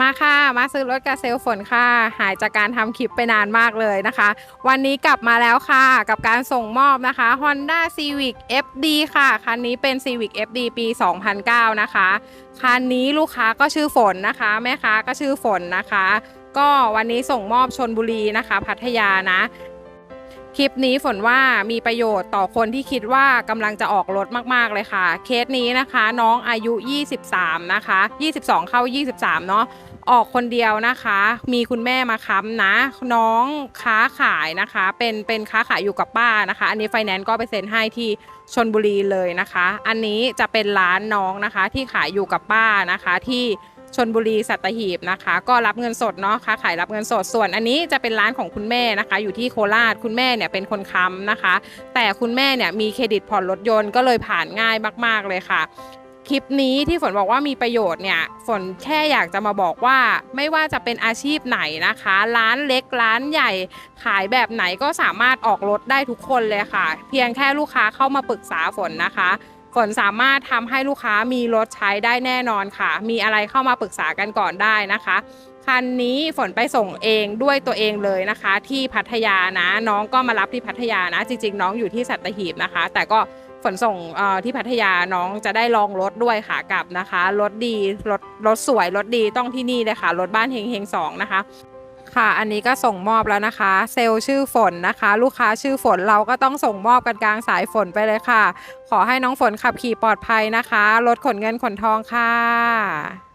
มาค่ะ มาซื้อรถกับเซลลฝนค่ะ หายจากการทำคลิปไปนานมากเลยนะคะ วันนี้กลับมาแล้วค่ะ กับการส่งมอบนะคะ Honda Civic FD ค่ะ คันนี้เป็น Civic FD ปี 2009 นะคะ คันนี้ลูกค้าก็ชื่อฝนนะคะ แม่ค้าก็ชื่อฝนนะคะ ก็วันนี้ส่งมอบชนบุรีนะคะ พัทยานะ คลิปนี้ฝนว่ามีประโยชน์ต่อคนที่คิดว่ากำลังจะออกรถมากๆเลยค่ะ เคสนี้นะคะ น้องอายุ 23 นะคะ 22 เข้า 23 เนาะออกคนเดียวนะคะ มีคุณแม่มาค้ำนะ น้องค้าขายนะคะ เป็นเป็นค้าขายอยู่กับป้านะคะ อันนี้ไฟแนนซ์ก็ไปเซ็นให้ที่ชนบุรีเลยนะคะ อันนี้จะเป็นร้านน้องนะคะที่ขายอยู่กับป้านะคะที่ ชนบุรีสัตหีบนะคะ ก็รับเงินสดเนาะค้าขายรับเงินสดส่วนอันนี้จะเป็นร้านของคุณแม่นะคะ อยู่ที่โคราชคุณแม่เนี่ยเป็นคนค้ำนะคะ แต่คุณแม่เนี่ยมีเครดิตผ่อนรถยนต์ก็เลยผ่านง่ายมาก ๆเลยค่ะคลิปนี้ที่ฝนบอกว่ามีประโยชน์เนี่ย ฝนแค่อยากจะมาบอกว่าไม่ว่าจะเป็นอาชีพไหนนะคะ ร้านเล็กร้านใหญ่ขายแบบไหนก็สามารถออกรถได้ทุกคนเลยค่ะ เพียงแค่ลูกค้าเข้ามาปรึกษาฝนนะคะ ฝนสามารถทำให้ลูกค้ามีรถใช้ได้แน่นอนค่ะ มีอะไรเข้ามาปรึกษากันก่อนได้นะคะคันนี้ฝนไปส่งเองด้วยตัวเองเลยนะคะ ที่พัทยานะน้องก็มารับที่พัทยานะ จริง ๆ น้องอยู่ที่สัตหีบนะคะ แต่ก็ฝนส่งที่พัทยาน้องจะได้ลองรถด้วยค่ะกลับนะคะรถดีรถรถสวยรถดีต้องที่นี่เลยค่ะรถบ้านเฮงเฮงสองนะคะ ค่ะอันนี้ก็ส่งมอบแล้วนะคะ เซลล์ชื่อฝนนะคะ ลูกค้าชื่อฝนเราก็ต้องส่งมอบกันกลางสายฝนไปเลยค่ะ ขอให้น้องฝนขับขี่ปลอดภัยนะคะ รถขนเงินขนทองค่ะ